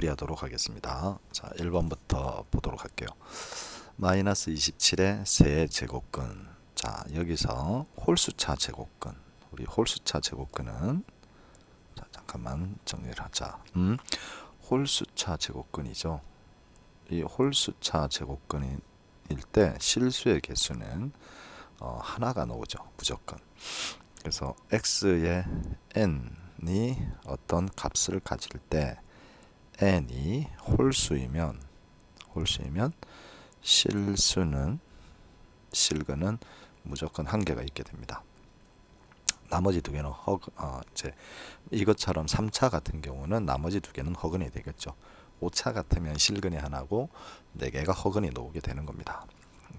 풀이하도록 하겠습니다. 자, 1번부터 보도록 할게요. 마이너스 27의 세 제곱근. 자, 여기서 홀수차 제곱근. 우리 홀수차 제곱근은 자, 잠깐만 정리를 하자. 음, 홀수차 제곱근이죠. 이 홀수차 제곱근일 때 실수의 개수는 어, 하나가 나오죠. 무조건. 그래서 x의 n이 어떤 값을 가질 때 n이 홀수이면 홀수이면 실수는 실근은 무조건 한 개가 있게 됩니다. 나머지 두 개는 허 어, 이제 이것처럼 3차 같은 경우는 나머지 두 개는 허근이 되겠죠. 5차 같으면 실근이 하나고 네 개가 허근이 나오게 되는 겁니다.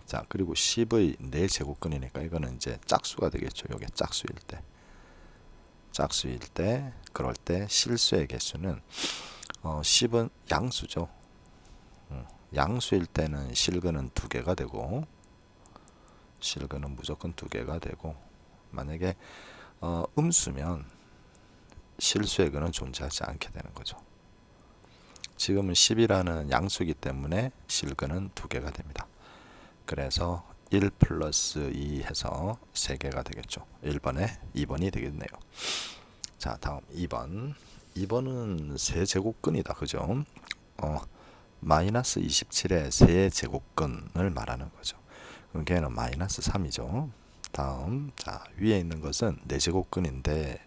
자, 그리고 10의 4제곱근이니까 이거는 이제 짝수가 되겠죠. 요게 짝수일 때. 짝수일 때 그럴 때 실수의 개수는 어, 10은 양수죠. 음, 양수일 때는 실근은 두 개가 되고 실근은 무조건 두 개가 되고 만약에 어, 음수면 실수의 근은 존재하지 않게 되는 거죠. 지금은 10이라는 양수이기 때문에 실근은 두 개가 됩니다. 그래서 1 플러스 2 해서 3개가 되겠죠. 1번에 2번이 되겠네요. 자, 다음 2번. 2번은 세 제곱근이다. 그죠? 어, 마이너스 27의 세 제곱근을 말하는 거죠. 그럼 걔는 마이너스 3이죠. 다음, 자, 위에 있는 것은 4제곱근인데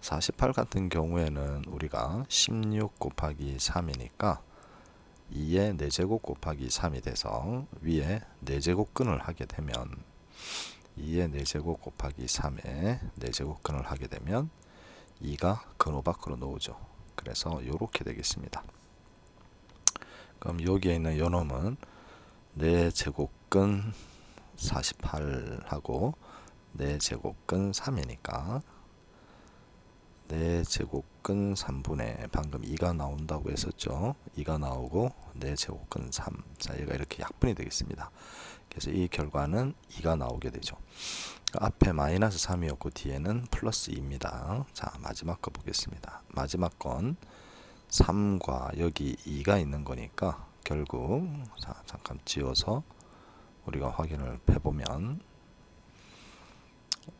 48 같은 경우에는 우리가 16 곱하기 3이니까 2의 4제곱 곱하기 3이 돼서 위에 4제곱근을 하게 되면 2의 4제곱 곱하기 3에 4제곱근을 하게 되면 2가 근호 밖으로 놓오죠. 그래서 이렇게 되겠습니다. 그럼 여기에 있는 요놈은 4제곱근 48하고 4제곱근 3이니까 4제곱근 3분의 방금 2가 나온다고 했었죠. 2가 나오고 4제곱근 3. 자, 얘가 이렇게 약분이 되겠습니다. 그래서 이 결과는 2가 나오게 되죠. 앞에 마이너스 3이었고 뒤에는 플러스 2입니다. 자, 마지막 거 보겠습니다. 마지막 건 3과 여기 2가 있는 거니까 결국 자, 잠깐 지워서 우리가 확인을 해보면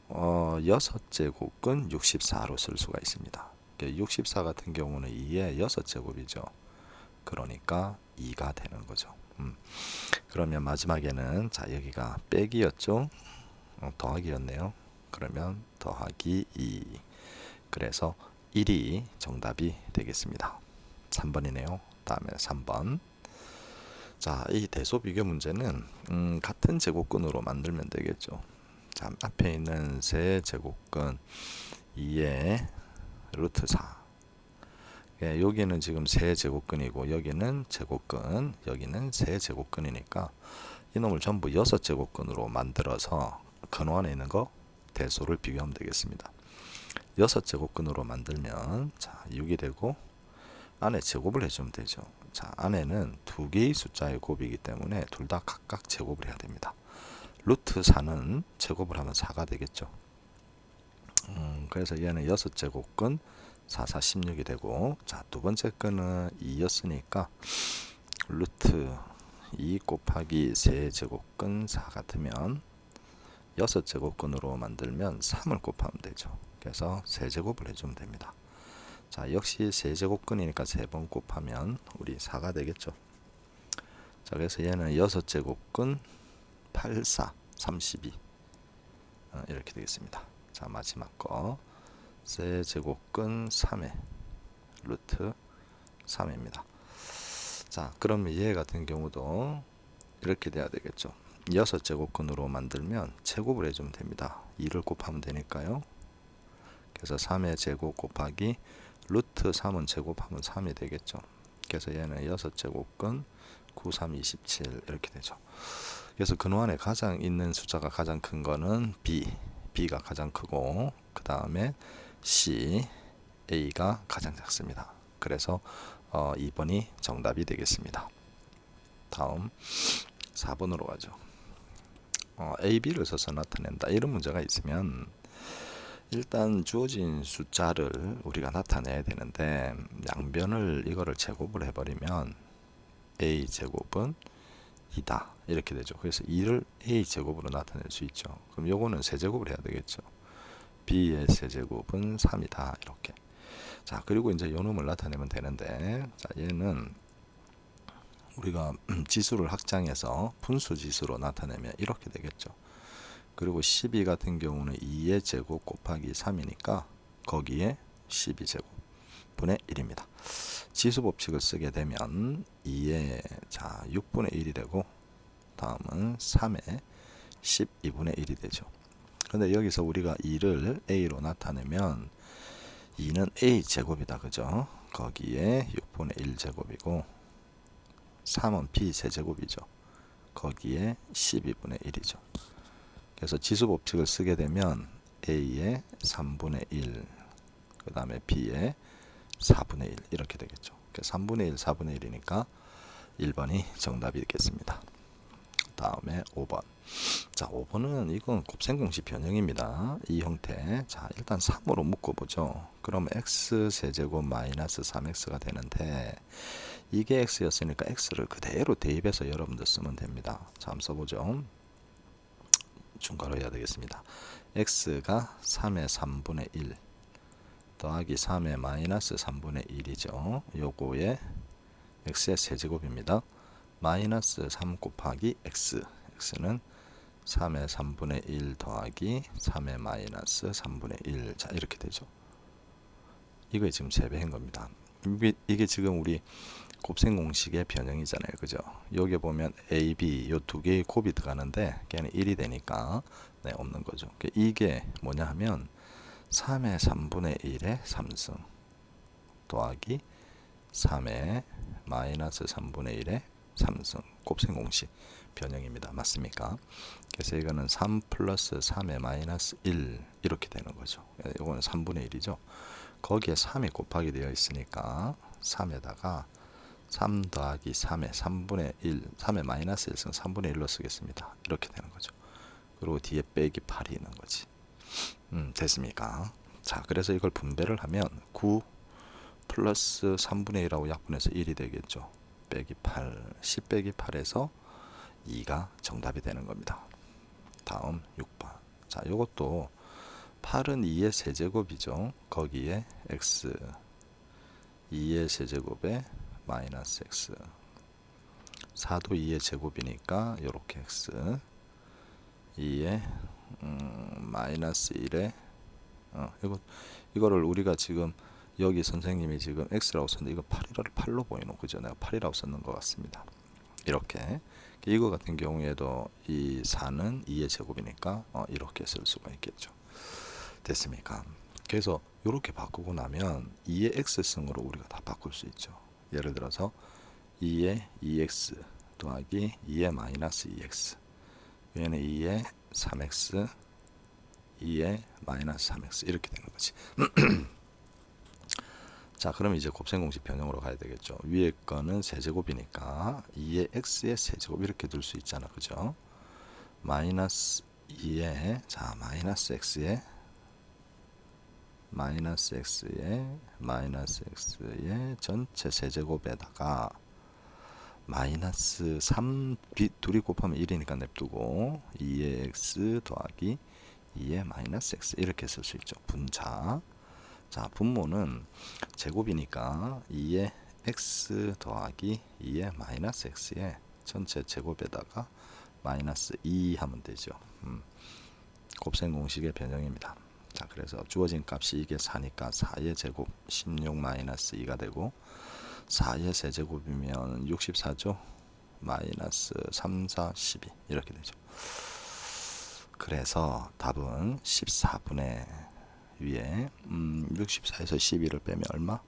어, 여섯 제곱은 64로 쓸 수가 있습니다. 64 같은 경우는 2의 여섯 제곱이죠. 그러니까 2가 되는 거죠. 음. 그러면 마지막에는 자 여기가 빼기였죠. 어, 더하기였네요. 그러면 더하기 2. 그래서 1이 정답이 되겠습니다. 3번이네요. 다음에 3번. 자, 이 대소 비교 문제는 음, 같은 제곱근으로 만들면 되겠죠. 자, 앞에 있는 세 제곱근 2의 루트 4. 예, 여기는 지금 세 제곱근이고 여기는 제곱근, 여기는 세 제곱근이니까 이놈을 전부 여섯 제곱근으로 만들어서 근호 안에 있는 거 대소를 비교하면 되겠습니다. 여섯 제곱근으로 만들면 자, 6이 되고 안에 제곱을 해주면 되죠. 자, 안에는 두 개의 숫자의 곱이기 때문에 둘 다 각각 제곱을 해야 됩니다. 루트 4는 제곱을 하면 4가 되겠죠. 음, 그래서 얘는 6제곱근 4, 4, 16이 되고 자, 두 번째 끈은 2였으니까 루트 2 곱하기 3제곱근 4 같으면 6제곱근으로 만들면 3을 곱하면 되죠. 그래서 3제곱을 해주면 됩니다. 자, 역시 3제곱근이니까 3번 곱하면 우리 4가 되겠죠. 자, 그래서 얘는 6제곱근 8, 4, 32 어, 이렇게 되겠습니다. 자 마지막 거 세제곱근 3의 루트 3입니다. 자 그러면 얘 같은 경우도 이렇게 돼야 되겠죠. 6제곱근으로 만들면 제곱을 해주면 됩니다. 2를 곱하면 되니까요. 그래서 3의 제곱 곱하기 루트 3은 제곱하면 3이 되겠죠. 그래서 얘는 6제곱근 9, 3, 27 이렇게 되죠. 그래서 근호 안에 가장 있는 숫자가 가장 큰 거는 B, B가 가장 크고 그 다음에 C, A가 가장 작습니다. 그래서 어, 2번이 정답이 되겠습니다. 다음 4번으로 가죠. 어, A, B를 써서 나타낸다. 이런 문제가 있으면 일단 주어진 숫자를 우리가 나타내야 되는데 양변을 이거를 제곱을 해버리면 a 제곱은 2다 이렇게 되죠. 그래서 2를 a 제곱으로 나타낼 수 있죠. 그럼 요거는 세제곱을 해야 되겠죠. B의 세제곱은 3이다 이렇게. 자 그리고 이제 요 놈을 나타내면 되는데 자 얘는 우리가 지수를 확장해서 분수 지수로 나타내면 이렇게 되겠죠. 그리고 12 같은 경우는 2의 제곱 곱하기 3이니까 거기에 12제곱 분의 1입니다. 지수 법칙을 쓰게 되면 2의 자 6분의 1이 되고 다음은 3의 12분의 1이 되죠. 근데 여기서 우리가 2를 a로 나타내면 2는 a 제곱이다 그죠? 거기에 6분의 1 제곱이고 3은 b 세제곱이죠. 거기에 12분의 1이죠. 그래서 지수 법칙을 쓰게 되면 a의 3분의 1, 그 다음에 b의 4분의 1 이렇게 되겠죠. 3분의 1, 4분의 1이니까 1번이 정답이 되겠습니다. 다음에 5번. 자, 5번은 이건 곱셈공식 변형입니다. 이 형태. 자, 일단 3으로 묶어보죠. 그럼 x 세제곱 마이너스 3x가 되는데 이게 x였으니까 x를 그대로 대입해서 여러분들 쓰면 됩니다. 자, 한번 써보죠. 중괄호 해야 되겠습니다. x가 3의 3분의 1 더하기 3의 마이너스 3분의 1이죠. 요거에 x의 세제곱입니다. 마이너스 3 곱하기 x x는 3의 3분의 1 더하기 3의 마이너스 3분의 1 자 이렇게 되죠. 이거 지금 세배한 겁니다. 이게, 이게 지금 우리 곱셈 공식의 변형이잖아요. 그죠? 여기 보면 A, B 요 두 개의 곱이 들어가는데 걔는 1이 되니까 네, 없는 거죠. 그러니까 이게 뭐냐 하면 3의 3분의 1의 3승 더하기 3의 마이너스 3분의 1의 3승 곱셈 공식 변형입니다. 맞습니까? 그래서 이거는 3 플러스 3의 마이너스 1 이렇게 되는 거죠. 이거는 3분의 1이죠. 거기에 3이 곱하기 되어 있으니까 3에다가 3 더하기 3의 3분의 1, 3의 마이너스 1승 3분의 1로 쓰겠습니다. 이렇게 되는 거죠. 그리고 뒤에 빼기 8이 있는 거지. 음, 됐습니까? 자, 그래서 이걸 분배를 하면 9 플러스 3분의 1하고 약분해서 1이 되겠죠. 빼기 8, 10 빼기 8에서 2가 정답이 되는 겁니다. 다음 6번. 자, 요것도 8은 2의 세제곱이죠. 거기에 x 2의 세제곱에 마이너스 x 4도 2의 제곱이니까 요렇게 x 2의 음, 마이너스 1에 어, 이거 이거를 우리가 지금 여기 선생님이 지금 x라고 썼는데 이거 8이라를 8로 보이노 그죠? 내가 8이라고 썼는 것 같습니다. 이렇게 이거 같은 경우에도 이 4는 2의 제곱이니까 어, 이렇게 쓸 수가 있겠죠. 됐습니까? 그래서 이렇게 바꾸고 나면 2의 x승으로 우리가 다 바꿀 수 있죠. 예를 들어서 2의 2x 더하기 2의 마이너스 2x 얘는 2의 3x 2의 마이너스 3x 이렇게 되는 거지. 자, 그럼 이제 곱셈 공식 변형으로 가야 되겠죠. 위에 거는 세제곱이니까 2의 x의 세제곱 이렇게 둘 수 있잖아. 그죠? 마이너스 2의 자, 마이너스 x의 마이너스 x의 마이너스 x의 전체 세제곱에다가 마이너스 3 둘이 곱하면 1이니까 냅두고 2의 x 더하기 2의 마이너스 x 이렇게 쓸 수 있죠. 분자. 자, 분모는 제곱이니까 2의 x 더하기 2의 마이너스 x의 전체 제곱에다가 마이너스 2 하면 되죠. 음. 곱셈 공식의 변형입니다. 자, 그래서 주어진 값이 이게 4니까 4의 제곱 16 마이너스 2가 되고 4의 세제곱이면 64죠. 마이너스 3, 4, 12 이렇게 되죠. 그래서 답은 14분의 위에 음, 64에서 12를 빼면 얼마?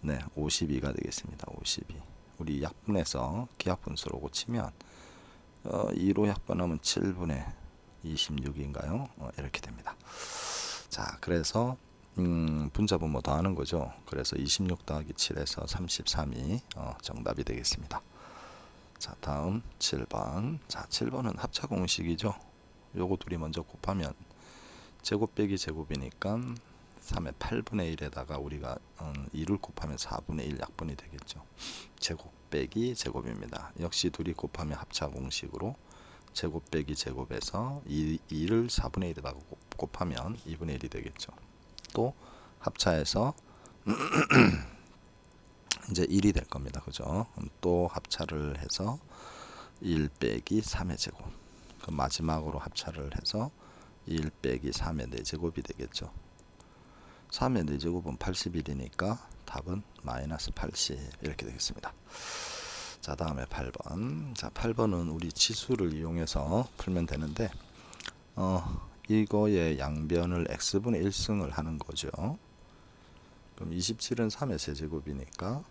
네, 52가 되겠습니다. 52. 우리 약분해서 기하분수로 고치면 어, 2로 약분하면 7분의 26인가요? 어, 이렇게 됩니다. 자, 그래서 음, 분자 분모 더하는 거죠. 그래서 26 더하기 7에서 33이 어, 정답이 되겠습니다. 자, 다음 7번. 자, 7번은 합차 공식이죠. 요거 둘이 먼저 곱하면 제곱 빼기 제곱이니까 3의 8분의 1에다가 우리가 음, 2를 곱하면 4분의 1 약분이 되겠죠. 제곱 빼기 제곱입니다. 역시 둘이 곱하면 합차 공식으로 제곱 빼기 제곱에서 2, 2를 4분의 1에다가 곱하면 2분의 1이 되겠죠. 또 합차해서 이제 1이 될 겁니다. 그죠? 또 합차를 해서 1 빼기 3의 제곱. 그 마지막으로 합차를 해서 1 빼기 3의 4제곱이 되겠죠. 3의 4제곱은 81이니까 답은 마이너스 80 이렇게 되겠습니다. 자 다음에 8번 자 8번은 우리 지수를 이용해서 풀면 되는데 어 이거의 양변을 x분의 1승을 하는 거죠. 그럼 27은 3의 세제곱이니까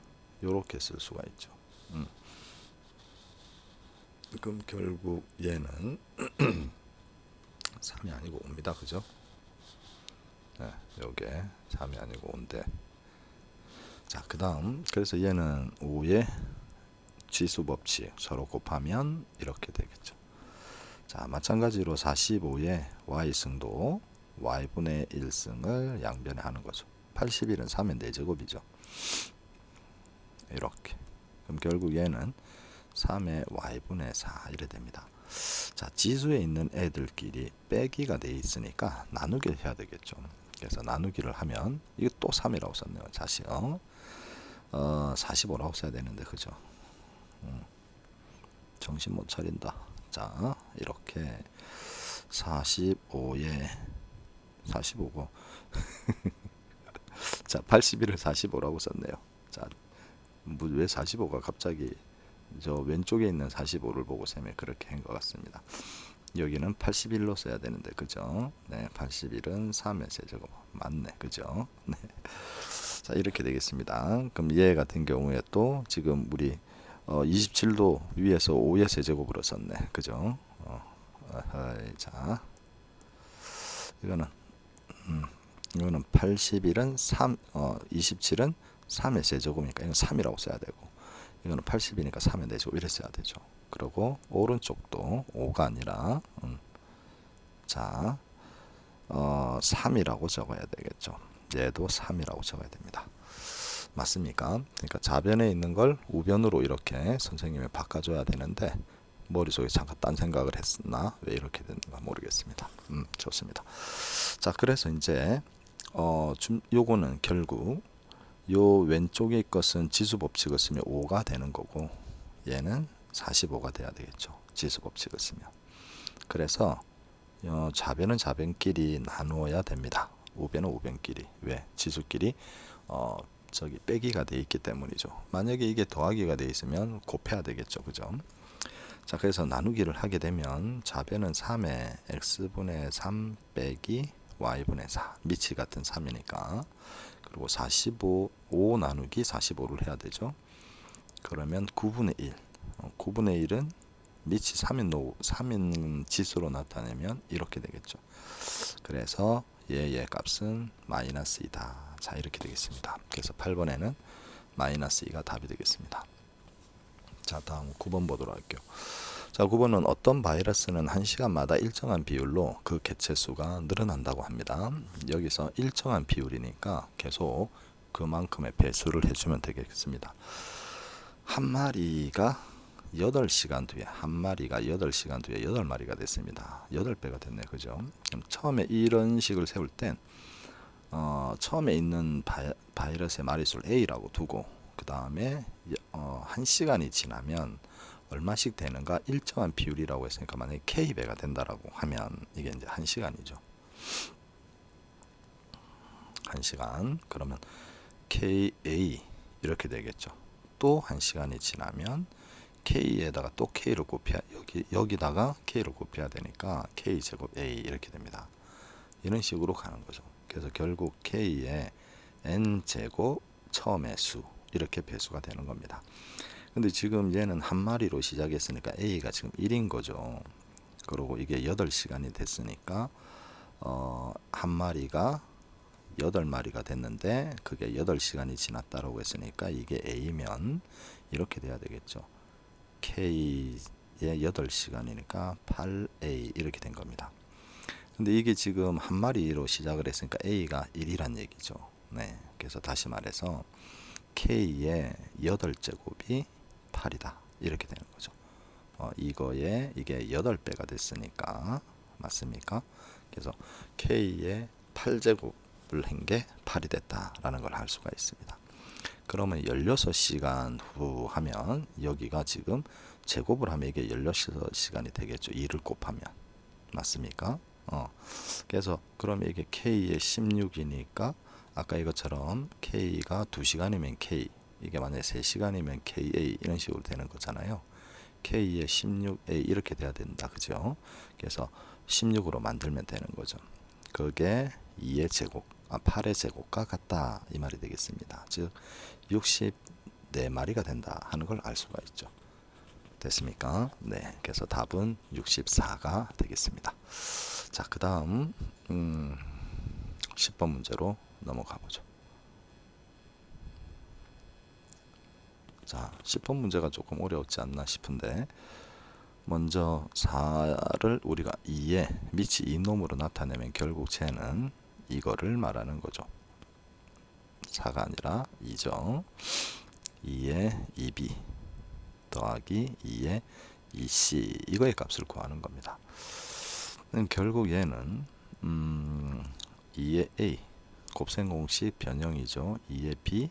요렇게 쓸 수가 있죠. 음. 그럼 결국 얘는 3이 아니고 5입니다. 그죠? 네, 요게 3이 아니고 5인데 자, 그 다음 그래서 얘는 5의 지수 법칙 서로 곱하면 이렇게 되겠죠. 자, 마찬가지로 45의 y승도 y분의 1승을 양변에 하는 거죠. 81은 3의 4제곱이죠. 이렇게. 그럼 결국 얘는 3의 y분의 4 이래 됩니다. 자, 지수에 있는 애들끼리 빼기가 돼 있으니까 나누기를 해야 되겠죠. 그래서 나누기를 하면 이거 또 3이라고 썼네요. 다시 어, 어 45라고 써야 되는데 그죠? 음, 정신 못 차린다. 자, 이렇게 45에 45고 자, 81을 45라고 썼네요. 자, 뭐왜 45가 갑자기 저 왼쪽에 있는 45를 보고 쌤이 그렇게 한 것 같습니다. 여기는 81로 써야 되는데 그죠? 네, 81은 3의 세제곱 맞네, 그죠? 네. 자 이렇게 되겠습니다. 그럼 얘 같은 경우에 또 지금 우리 어, 27도 위에서 5의 세제곱으로 썼네, 그죠? 어, 어허이, 자 이거는 음, 이거는 81은 3, 어, 27은 3의 세제곱이니까 이건 3이라고 써야 되고 이거는 80이니까 3의 4제곱 이래 써야 되죠. 그리고 오른쪽도 5가 아니라 음, 자 어, 3이라고 적어야 되겠죠. 얘도 3이라고 적어야 됩니다. 맞습니까? 그러니까 좌변에 있는 걸 우변으로 이렇게 선생님이 바꿔줘야 되는데 머릿속에 잠깐 딴 생각을 했나 왜 이렇게 됐는가 모르겠습니다. 음, 좋습니다. 자, 그래서 이제 어, 좀 요거는 결국 요 왼쪽의 것은 지수 법칙을 쓰면 5가 되는 거고 얘는 45가 돼야 되겠죠. 지수 법칙을 쓰면. 그래서 어, 좌변은 좌변끼리 나누어야 됩니다. 우변은 우변끼리. 왜? 지수끼리 어, 저기 빼기가 돼 있기 때문이죠. 만약에 이게 더하기가 돼 있으면 곱해야 되겠죠. 그죠? 자, 그래서 나누기를 하게 되면 좌변은 3에 x분의 3 빼기 y분의 4 밑이 같은 3이니까 그리고 45 5 나누기 45를 해야 되죠. 그러면 9분의 1 어, 9분의 1은 밑이 3인 노 3인 지수로 나타내면 이렇게 되겠죠. 그래서 얘의 값은 마이너스 2다. 자 이렇게 되겠습니다. 그래서 8번에는 마이너스 2가 답이 되겠습니다. 자 다음 9번 보도록 할게요. 자 9번은 어떤 바이러스는 1시간마다 일정한 비율로 그 개체 수가 늘어난다고 합니다. 여기서 일정한 비율이니까 계속 그만큼의 배수를 해주면 되겠습니다. 한 마리가 8시간 뒤에 한 마리가 8시간 뒤에 8마리가 됐습니다. 8배가 됐네. 그죠? 그럼 처음에 이런 식을 세울 땐 어, 처음에 있는 바이, 바이러스의 마리수를 A라고 두고 그 다음에 어, 1시간이 지나면 얼마씩 되는가 일정한 비율이라고 했으니까 만약에 K배가 된다라고 하면 이게 이제 1시간이죠. 1시간 그러면 KA 이렇게 되겠죠. 또 1시간이 지나면 K에다가 또 K를 곱해야 여기 여기다가 K를 곱해야 되니까 K 제곱 A 이렇게 됩니다. 이런 식으로 가는 거죠. 그래서 결국 K의 N 제곱 처음의 수 이렇게 배수가 되는 겁니다. 근데 지금 얘는 한 마리로 시작했으니까 A가 지금 1인 거죠. 그리고 이게 8시간이 됐으니까 어, 한 마리가 8마리가 됐는데 그게 8시간이 지났다라고 했으니까 이게 A면 이렇게 돼야 되겠죠. K의 8시간이니까 8A 이렇게 된 겁니다. 근데 이게 지금 한 마리로 시작을 했으니까 A가 1이란 얘기죠. 네. 그래서 다시 말해서 K의 8제곱이 8이다. 이렇게 되는 거죠. 어, 이거에 이게 8배가 됐으니까 맞습니까? 그래서 K의 8제곱을 한 게 8이 됐다라는 걸 알 수가 있습니다. 그러면 16시간 후 하면 여기가 지금 제곱을 하면 이게 16시간이 되겠죠. 2를 곱하면. 맞습니까? 어. 그래서 그러면 이게 K의 16이니까 아까 이것처럼 K가 2시간이면 K 이게 만약에 3시간이면 KA 이런 식으로 되는 거잖아요. K의 16A 이렇게 돼야 된다. 그죠? 그래서 16으로 만들면 되는 거죠. 그게 2의 제곱, 아, 8의 제곱과 같다. 이 말이 되겠습니다. 즉 64마리가 된다 하는 걸 알 수가 있죠. 됐습니까? 네. 그래서 답은 64가 되겠습니다. 자, 그 다음 음, 10번 문제로 넘어가 보죠. 자, 10번 문제가 조금 어려웠지 않나 싶은데 먼저 4를 우리가 2에 밑이 이놈으로 나타내면 결국 쟤는 이거를 말하는 거죠. 4가 아니라 2죠. 2에 2b 더하기 2에 2c 이거의 값을 구하는 겁니다. 음, 결국 얘는 음, 2의 a 곱셈 공식 변형이죠. 2의 b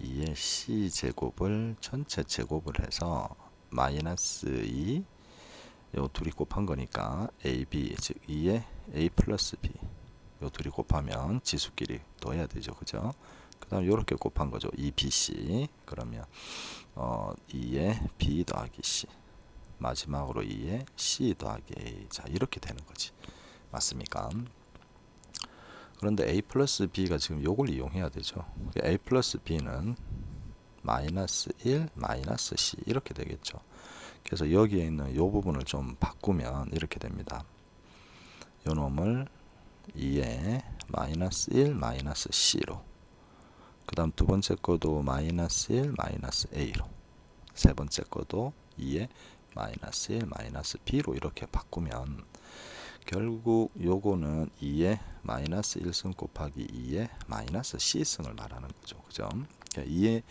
2의 c 제곱을 전체 제곱을 해서 마이너스 2 요 둘이 곱한 거니까 ab 즉 2의 a 플러스 b 요 둘이 곱하면 지수끼리 더해야 되죠. 그죠? 그 다음 요렇게 곱한 거죠. 2bc 그러면 어 2의 b 더하기 c 마지막으로 2의 c 더하기 a 자 이렇게 되는 거지. 맞습니까? 그런데 a 플러스 b가 지금 요걸 이용해야 되죠. a 플러스 b는 마이너스 1 마이너스 c 이렇게 되겠죠. 그래서 여기에 있는 요 부분을 좀 바꾸면 이렇게 됩니다. 요 놈을 2에 마이너스 1 마이너스 c로 그 다음 두 번째 거도 마이너스 1 마이너스 a로 세 번째 거도 2에 마이너스 1 마이너스 b로 이렇게 바꾸면 결국 요거는 2의 마이너스 1승 곱하기 2의 마이너스 c승을 말하는 거죠. 그죠? 2의,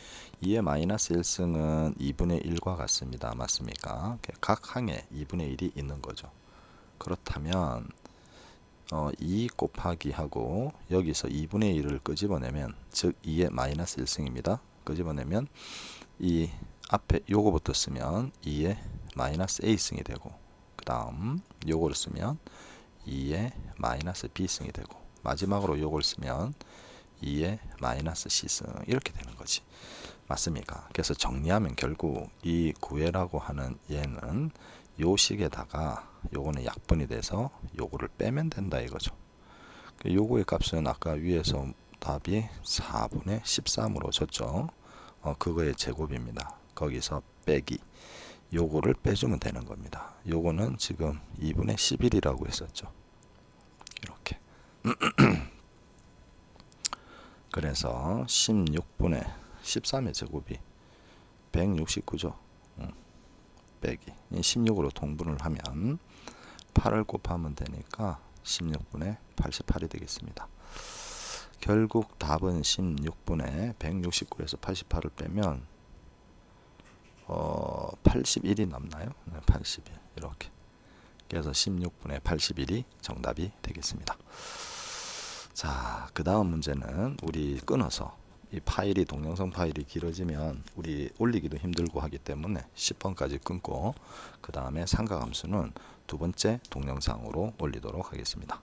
2의 마이너스 1승은 2분의 1과 같습니다. 맞습니까? 각 항에 2분의 1이 있는 거죠. 그렇다면 어, 2 곱하기 하고 여기서 2분의 1을 끄집어내면 즉 2의 마이너스 1승입니다. 끄집어내면 이 앞에 요거부터 쓰면 2의 마이너스 a승이 되고 그 다음 요거를 쓰면 2의 마이너스 b승이 되고 마지막으로 요걸 쓰면 2의 마이너스 c승 이렇게 되는 거지. 맞습니까? 그래서 정리하면 결국 이 구해라고 하는 얘는 요 식에다가 요거는 약분이 돼서 요거를 빼면 된다 이거죠. 그 요거의 값은 아까 위에서 답이 4분의 13으로 줬죠. 어, 그거의 제곱입니다. 거기서 빼기 요거를 빼주면 되는 겁니다. 요거는 지금 2분의 11이라고 했었죠. 이렇게. 그래서 16분의 13의 제곱이 169죠. 빼기. 16으로 동분을 하면 8을 곱하면 되니까 16분의 88이 되겠습니다. 결국 답은 16분의 169에서 88을 빼면 어, 81이 남나요? 네, 81 이렇게. 그래서 16분의 81이 정답이 되겠습니다. 자, 그 다음 문제는 우리 끊어서 이 파일이 동영상 파일이 길어지면 우리 올리기도 힘들고 하기 때문에 10번까지 끊고 그 다음에 삼각함수는 두 번째 동영상으로 올리도록 하겠습니다.